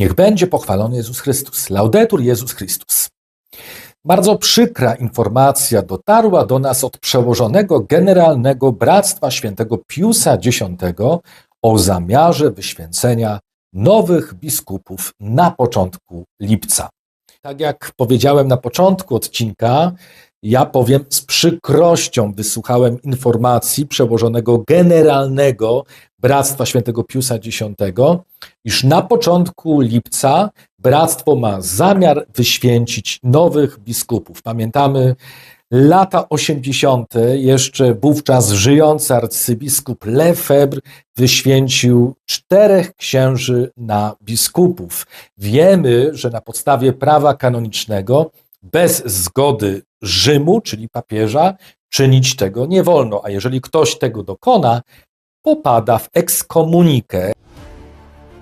Niech będzie pochwalony Jezus Chrystus. Laudetur Jezus Chrystus. Bardzo przykra informacja dotarła do nas od przełożonego generalnego Bractwa Świętego Piusa X o zamiarze wyświęcenia nowych biskupów na początku lipca. Tak jak powiedziałem na początku odcinka, ja powiem z przykrością wysłuchałem informacji przełożonego generalnego Bractwa Świętego Piusa X, iż na początku lipca bractwo ma zamiar wyświęcić nowych biskupów. Pamiętamy lata 80. jeszcze wówczas żyjący arcybiskup Lefebvre wyświęcił czterech księży na biskupów. Wiemy, że na podstawie prawa kanonicznego bez zgody Rzymu, czyli papieża, czynić tego nie wolno, a jeżeli ktoś tego dokona, popada w ekskomunikę.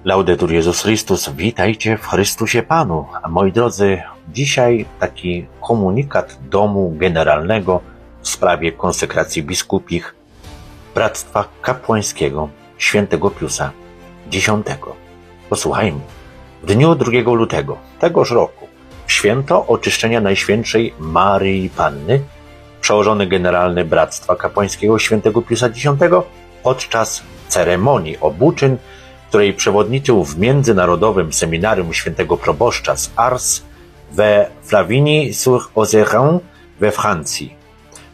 Laudetur Jezus Chrystus, witajcie w Chrystusie Panu. A moi drodzy, dzisiaj taki komunikat domu generalnego w sprawie konsekracji biskupich Bractwa Kapłańskiego Świętego Piusa X. Posłuchajmy. W dniu 2 lutego tegoż roku, święto oczyszczenia Najświętszej Maryi Panny, przełożony generalny Bractwa Kapłańskiego Świętego Piusa X podczas ceremonii obuczyn której przewodniczył w Międzynarodowym Seminarium Świętego Proboszcza z Ars we Flavigny-sur-Ozeran we Francji.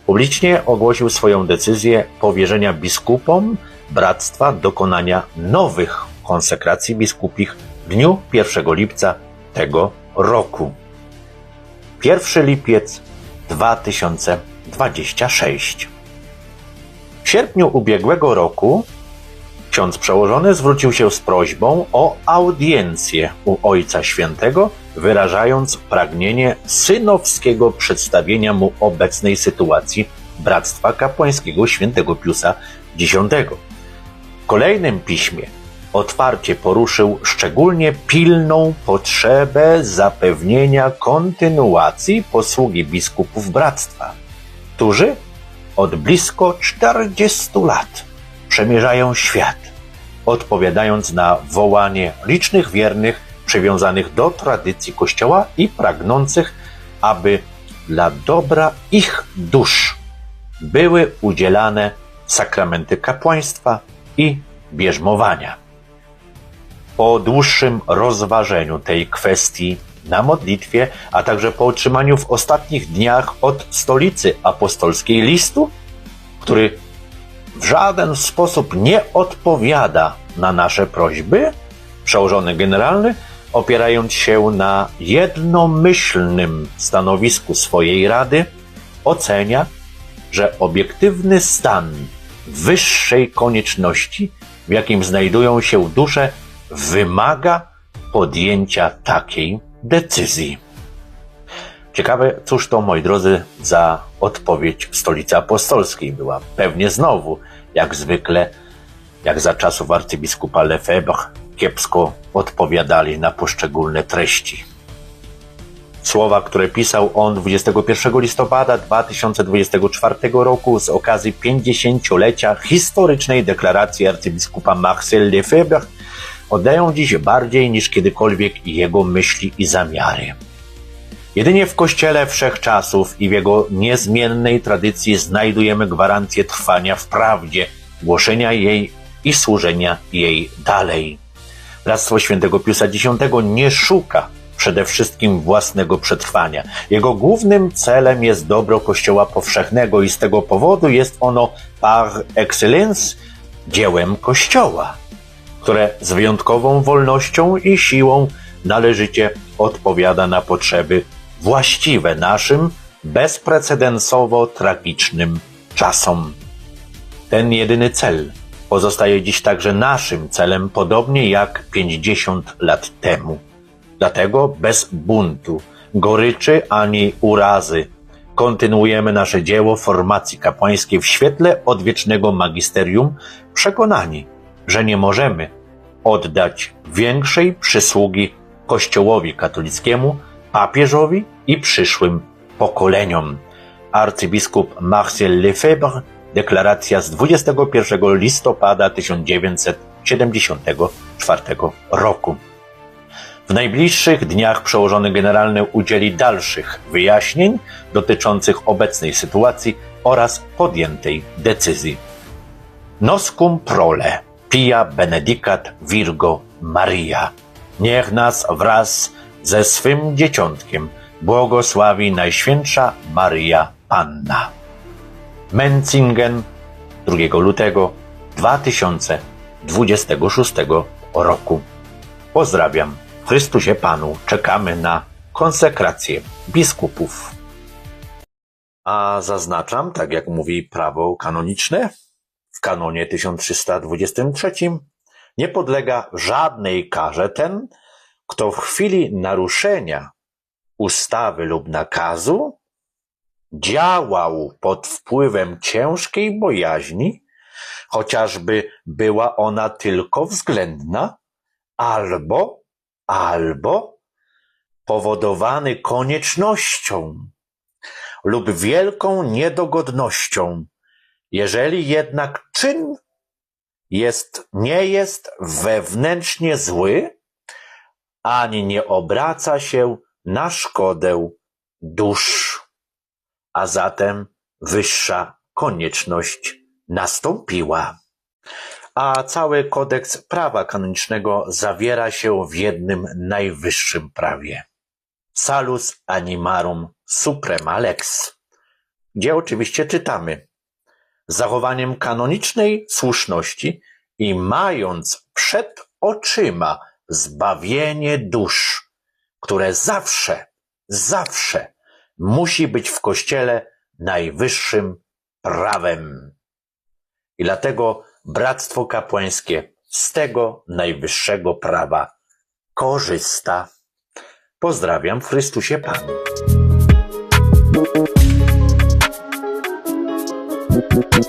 Publicznie ogłosił swoją decyzję powierzenia biskupom bractwa dokonania nowych konsekracji biskupich w dniu 1 lipca tego roku. 1 lipiec 2026. W sierpniu ubiegłego roku Ksiądz przełożony zwrócił się z prośbą o audiencję u Ojca Świętego, wyrażając pragnienie synowskiego przedstawienia mu obecnej sytuacji Bractwa Kapłańskiego Świętego Piusa X. W kolejnym piśmie otwarcie poruszył szczególnie pilną potrzebę zapewnienia kontynuacji posługi biskupów bractwa, którzy od blisko 40 lat przemierzają świat, odpowiadając na wołanie licznych wiernych przywiązanych do tradycji Kościoła i pragnących, aby dla dobra ich dusz były udzielane sakramenty kapłaństwa i bierzmowania. Po dłuższym rozważeniu tej kwestii na modlitwie, a także po otrzymaniu w ostatnich dniach od stolicy apostolskiej listu, który w żaden sposób nie odpowiada na nasze prośby, przełożony generalny, opierając się na jednomyślnym stanowisku swojej rady, ocenia, że obiektywny stan wyższej konieczności, w jakim znajdują się dusze, wymaga podjęcia takiej decyzji. Ciekawe, cóż to, moi drodzy, za odpowiedź w stolicy apostolskiej była. Pewnie znowu, jak zwykle, jak za czasów arcybiskupa Lefebvre, kiepsko odpowiadali na poszczególne treści. Słowa, które pisał on 21 listopada 2024 roku z okazji 50-lecia historycznej deklaracji arcybiskupa Marcel Lefebvre, oddają dziś bardziej niż kiedykolwiek jego myśli i zamiary. Jedynie w Kościele wszechczasów i w jego niezmiennej tradycji znajdujemy gwarancję trwania w prawdzie, głoszenia jej i służenia jej dalej. Bractwo Świętego Piusa X nie szuka przede wszystkim własnego przetrwania. Jego głównym celem jest dobro Kościoła powszechnego i z tego powodu jest ono par excellence dziełem Kościoła, które z wyjątkową wolnością i siłą należycie odpowiada na potrzeby właściwe naszym bezprecedensowo tragicznym czasom. Ten jedyny cel pozostaje dziś także naszym celem, podobnie jak 50 lat temu. Dlatego bez buntu, goryczy ani urazy kontynuujemy nasze dzieło formacji kapłańskiej w świetle odwiecznego magisterium, przekonani, że nie możemy oddać większej przysługi Kościołowi katolickiemu, papieżowi i przyszłym pokoleniom. Arcybiskup Marcel Lefebvre, deklaracja z 21 listopada 1974 roku. W najbliższych dniach przełożony generalny udzieli dalszych wyjaśnień dotyczących obecnej sytuacji oraz podjętej decyzji. Noscum prole, pia benedicat Virgo Maria. Niech nas wraz ze swym dzieciątkiem błogosławi Najświętsza Maria Panna. Menzingen 2 lutego 2026 roku. Pozdrawiam. Chrystusie Panu czekamy na konsekrację biskupów. A zaznaczam, tak jak mówi prawo kanoniczne, kanonie 1323 nie podlega żadnej karze ten, kto w chwili naruszenia ustawy lub nakazu działał pod wpływem ciężkiej bojaźni, chociażby była ona tylko względna, albo, albo powodowany koniecznością lub wielką niedogodnością, jeżeli jednak czyn jest, nie jest wewnętrznie zły, ani nie obraca się na szkodę dusz. A zatem wyższa konieczność nastąpiła. A cały kodeks prawa kanonicznego zawiera się w jednym najwyższym prawie. Salus animarum suprema lex, gdzie oczywiście czytamy zachowaniem kanonicznej słuszności i mając przed oczyma zbawienie dusz, które zawsze, zawsze musi być w Kościele najwyższym prawem. I dlatego Bractwo Kapłańskie z tego najwyższego prawa korzysta. Pozdrawiam w Chrystusie Panu. Thank you.